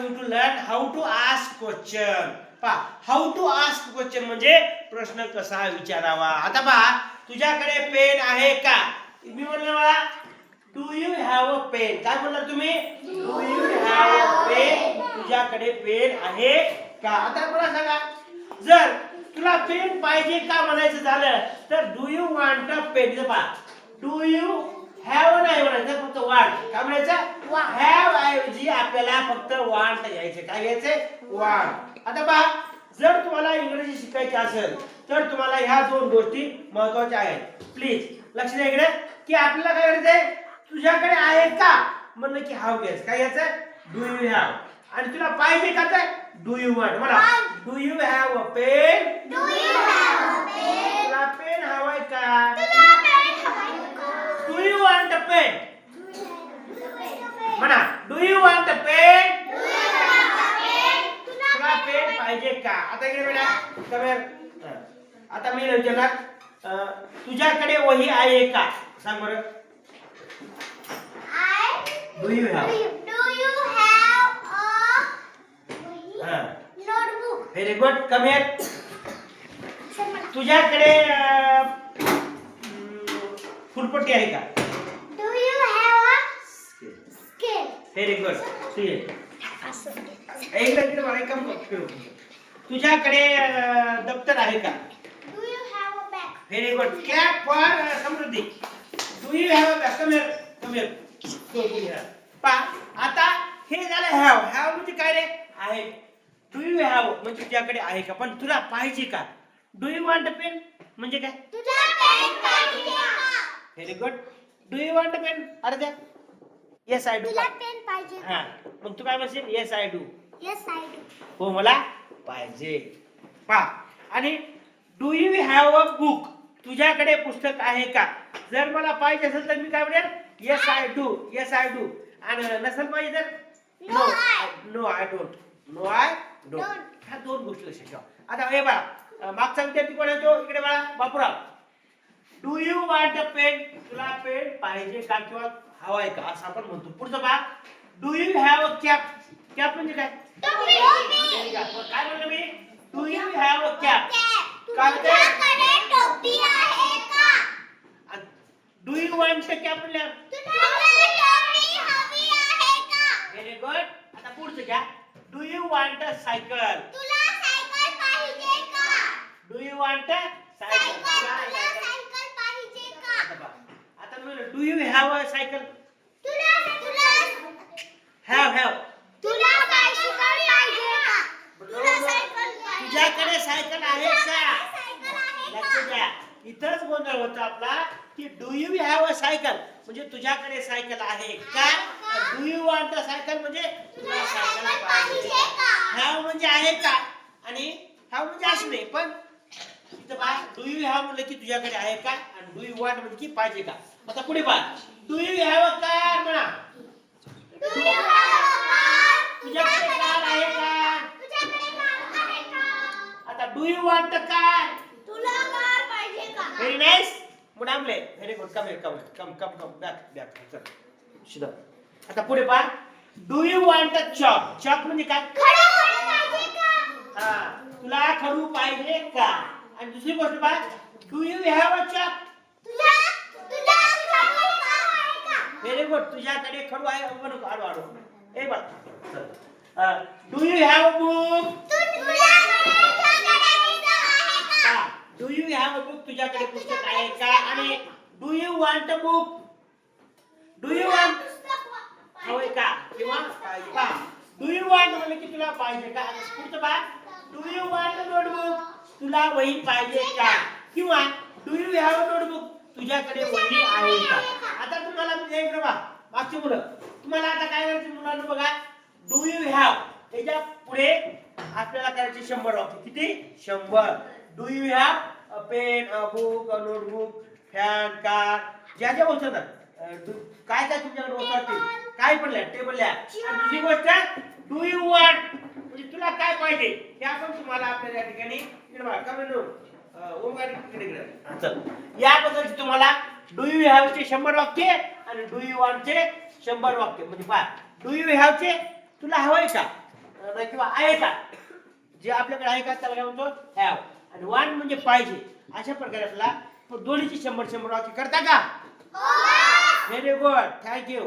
How to ask question पहा how to ask question म्हणजे प्रश्न कसा विचारावा. आता पहा तुझ्याकडे पेन आहे का? मी म्हणलं मला do you have a pen काय म्हणलं तुम्ही? Do you have a pen तुझ्याकडे पेन आहे का? आता मला सांगा जर तुला पेन पाहिजे का म्हणायचं झालं तर do you want a pen पहा. डू यू हॅव नाही म्हणायचं फक्त वांट काय म्हणायचं? हॅव ऐवजी आपल्याला फक्त वांट घ्यायचे काय घ्यायचे? वांट आता पहा जर तुम्हाला इंग्रजी शिकायची असेल तर तुम्हाला ह्या दोन गोष्टी महत्त्वाच्या आहेत. प्लीज लक्ष द्या इकडे की आपल्याला काय करायचंय? तुझ्याकडे आहे का? म्हणलं की हाव घ्यायचं. काय घ्यायचं? डू यू हॅव आणि तुला पाहिजे का तर डू यू वॉन्ट मला do you have a pen तुला पेन हवाय का do you want a pen म्हणा do you want a pen? तुला पेन पाहिजे का? आता इकडे बेटा. हं. आता मी विचारला अं, तुझ्याकडे वही आहे का? सांग बरं. Do you have very good come तुझ्याकडे फुलपट्टी आहे का? व्हेरी गुड ठीक आहे. एक इकडे मला एक काम कर तुझ्याकडे दप्तर आहे का? Very good clap for Samruddhi. Do you have a come here come here पा आता हे झालं हॅव हॅव म्हणजे काय रे? आहे. डू यू हॅव म्हणजे तुझ्याकडे आहे का? पण तुला पाहिजे का? डू यू वॉन्ट पेन म्हणजे काय? Very good do you want pen अरे द्या. येस आय डू पाहिजे. हा मग तू काय म्हणशील? Yes I do yes I do हो मला पाहिजे. पा आणि do you have a book तुझ्याकडे पुस्तक आहे का? जर मला पाहिजे असेल तर मी काय म्हणेल? Yes I do yes I do आणि नसेल पाहिजे तर? No, I. No I don't no I don't Don't. ह्या दोन गोष्टी लक्षात ठेवा. आता हे बाळा अं, मागचा विद्यार्थी कोण आहे तो? इकडे बाळा Bapurao. Do you want a pen तुला पेन पाहिजे का किंवा हवाय का? असं आपण म्हणतो. पुढचं पहा. Do you have a cap cap म्हणजे काय? टोपी काय म्हणलं मी? Do you have a cap काय म्हणते? तुझ्याकडे टोपी आहे का? डू यू वॉन्ट कॅप टोपी हवी आहे का? व्हेरी गुड आता पुढचं घ्या. Do you want a cycle तुला सायकल पाहिजे का? Do you want a cycle तुला सायकल सायकल पाहिजे का? आता मी do you have a cycle have have तुला सायकल पाहिजे का? तुला सायकल पाहिजे तुझ्याकडे सायकल आहे का सायकल आहे लक्ष द्या. इथंच गोंधळ होतो आपला की do you have a cycle म्हणजे तुझ्याकडे सायकल आहे का? Do you want a cycle म्हणजे तुला सायकल पाहिजे. हॅव म्हणजे आहे का? आणि हॅव म्हणजे असणे पण इथं पहा डू यू हॅव म्हणलं की तुझ्याकडे आहे का? आणि डू यू वॉन्ट म्हणजे की पाहिजे का? आता पुढे पहा. Do you have a car म्हणा. तुझ्याकडे कार आहे का आता do you want a car तुला कार पाहिजे का very nice मुडामले very good come come come come come back back चल शिदा आता पुढे पहा. Do you want a chalk chalk म्हणजे काय? खडू पाहिजे का हा. तुला खडू पाहिजे का? आणि दुसरी गोष्ट पहा. Do you have a chalk आहे का तुझ्याकडे खडू आहे उभं नको आडो आडो ए बघ चल। Do you have a book तू तुझ्याकडे तुझ्याकडे पुस्तक आहे का do you have a book तुझ्याकडे पुस्तक आहे का आणि do you want a book do you want पुस्तक वा- का किंवा का डू यू वॉन्ट म्हणलं की तुला पाहिजे का। आणि पुढचं पहा डू यू वॉन्ट नोटबुक तुला वही पाहिजे का। किंवा डू यू हॅव नोटबुक तुझ्याकडे वही आहे का। तुम्हाला मी एक बघा मागची मुलं. तुम्हाला आता काय करायचं मुलांना बघा? डू यू हॅव त्याच्या पुढे आपल्याला करायचे शंभर वाक्य किती? शंभर. Do you have a pen a book a notebook fan car ज्या ज्या वस्तू काय काय तुमच्याकडे वस्तू असतील काय पण लिहा टेबल लिहा. दुसरी गोष्ट डू यू वॉन्ट म्हणजे तुला काय पाहिजे हे आपण तुम्हाला आपल्या या ठिकाणी इकडे बघा कमेंट याबद्दलची तुम्हाला डू यू हॅव चे शंभर वाक्य आणि डू यू वॉन्ट चे शंभर वाक्य म्हणजे पहा डू यू हॅव चे तुला हवंय का? नाही किंवा आहे का? जे आपल्याकडे आहे का त्याला काय म्हणतो? हॅव आणि वान म्हणजे पाहिजे. अशा प्रकारे आपला दोन्हीची शंभर शंभर वाक्य करता का? Very good thank you